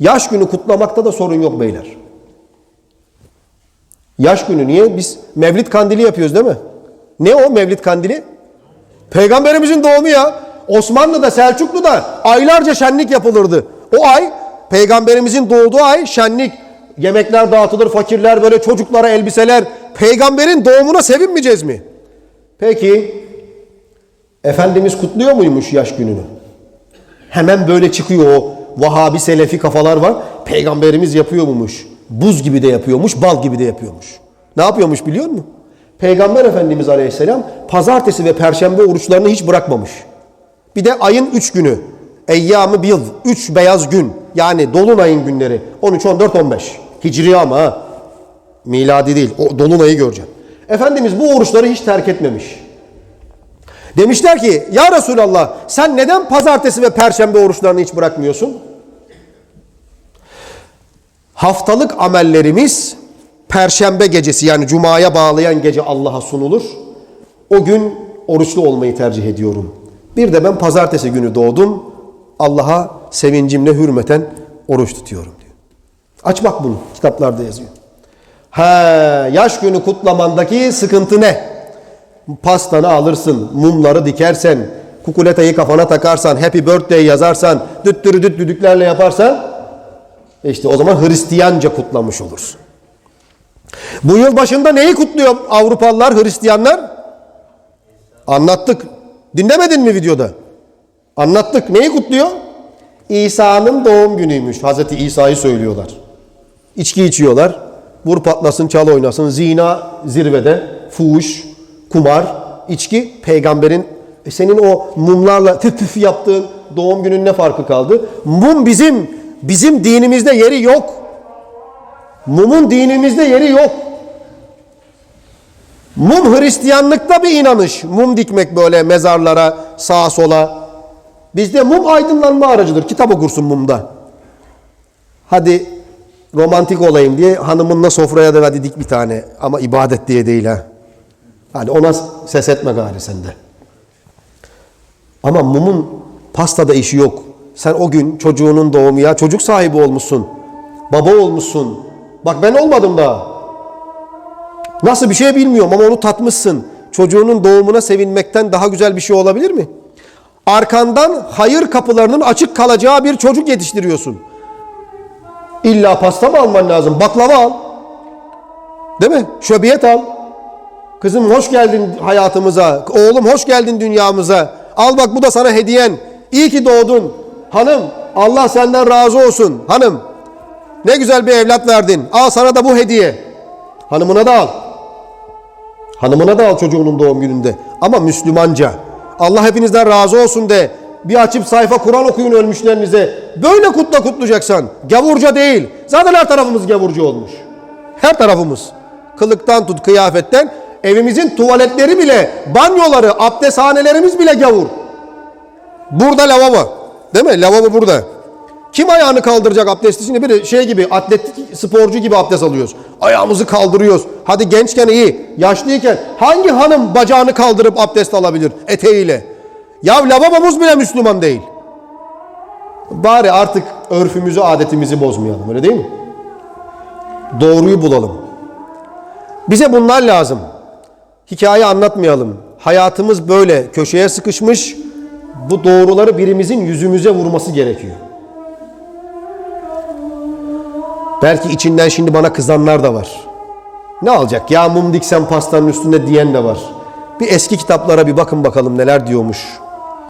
Yaş günü kutlamakta da sorun yok beyler. Yaş günü niye? Biz Mevlid kandili yapıyoruz değil mi? Ne o Mevlid kandili? Peygamberimizin doğumu ya. Osmanlı'da, Selçuklu'da aylarca şenlik yapılırdı. O ay peygamberimizin doğduğu ay şenlik. Yemekler dağıtılır, fakirler böyle çocuklara elbiseler. Peygamberin doğumuna sevinmeyeceğiz mi? Peki Efendimiz kutluyor muymuş yaş gününü? Hemen böyle çıkıyor o Vahabi Selefi kafalar var. Peygamberimiz yapıyor muymuş? Buz gibi de yapıyormuş, bal gibi de yapıyormuş. Ne yapıyormuş biliyor musun? Peygamber Efendimiz Aleyhisselam pazartesi ve perşembe oruçlarını hiç bırakmamış. Bir de ayın üç günü. Eyyamı bil, üç beyaz gün. Yani dolunayın günleri. 13, 14, 15. Hicri ama ha. Miladi değil. O dolunayı göreceğim. Efendimiz bu oruçları hiç terk etmemiş. Demişler ki ya Resulallah sen neden pazartesi ve perşembe oruçlarını hiç bırakmıyorsun? Haftalık amellerimiz perşembe gecesi yani cumaya bağlayan gece Allah'a sunulur. O gün oruçlu olmayı tercih ediyorum. Bir de ben pazartesi günü doğdum. Allah'a sevincimle hürmeten oruç tutuyorum diyor. Aç bak bunu kitaplarda yazıyor. He, yaş günü kutlamandaki sıkıntı ne? Pastanı alırsın, mumları dikersen, kukuletayı kafana takarsan, happy birthday yazarsan, düttürü düt düdüklerle yaparsan, işte o zaman Hristiyanca kutlamış olursun. Bu yıl başında neyi kutluyor Avrupalılar, Hristiyanlar? Anlattık. Dinlemedin mi videoda? Anlattık. Neyi kutluyor? İsa'nın doğum günüymüş. Hazreti İsa'yı söylüyorlar. İçki içiyorlar. Vur patlasın, çal oynasın. Zina zirvede. Fuhuş, kumar, içki. Peygamberin e senin o mumlarla tüf tüf yaptığın doğum günün ne farkı kaldı? Mum bizim bizim dinimizde yeri yok. Mumun dinimizde yeri yok. Mum Hristiyanlıkta bir inanış. Mum dikmek böyle mezarlara, sağa sola. Bizde mum aydınlanma aracıdır. Kitap okursun mumda. Hadi romantik olayım diye hanımınla sofraya da hadi dik bir tane. Ama ibadet diye değil ha. Hani ona ses etme gari sende. Ama mumun pastada işi yok. Sen o gün çocuğunun doğumu ya çocuk sahibi olmuşsun. Baba olmuşsun. Bak ben olmadım daha. Nasıl bir şey bilmiyorum ama onu tatmışsın. Çocuğunun doğumuna sevinmekten daha güzel bir şey olabilir mi? Arkandan hayır kapılarının açık kalacağı bir çocuk yetiştiriyorsun. İlla pasta mı alman lazım? Baklava al. Değil mi? Şöbiyet al. Kızım hoş geldin hayatımıza. Oğlum hoş geldin dünyamıza. Al bak bu da sana hediyen. İyi ki doğdun. Hanım Allah senden razı olsun. Hanım ne güzel bir evlat verdin. Al sana da bu hediye. Hanımına da al. Hanımına da al çocuğunun doğum gününde. Ama Müslümanca. Allah hepinizden razı olsun de. Bir açıp sayfa Kur'an okuyun ölmüşlerinize. Böyle kutla kutlayacaksan. Gavurca değil. Zaten her tarafımız gavurcu olmuş. Her tarafımız. Kılıktan tut kıyafetten. Evimizin tuvaletleri bile, banyoları, abdesthanelerimiz bile gavur. Burada lavabo. Değil mi? Lavabo burada. Kim ayağını kaldıracak abdesti? Şimdi bir şey gibi atletik sporcu gibi abdest alıyoruz. Ayağımızı kaldırıyoruz. Hadi gençken iyi, yaşlıyken hangi hanım bacağını kaldırıp abdest alabilir eteğiyle? Ya lavabomuz bile Müslüman değil. Bari artık örfümüzü, adetimizi bozmayalım öyle değil mi? Doğruyu bulalım. Bize bunlar lazım. Hikaye anlatmayalım. Hayatımız böyle köşeye sıkışmış. Bu doğruları birimizin yüzümüze vurması gerekiyor. Belki içinden şimdi bana kızanlar da var. Ne alacak ya mum diksen pastanın üstünde diyen de var. Bir eski kitaplara bir bakın bakalım neler diyormuş.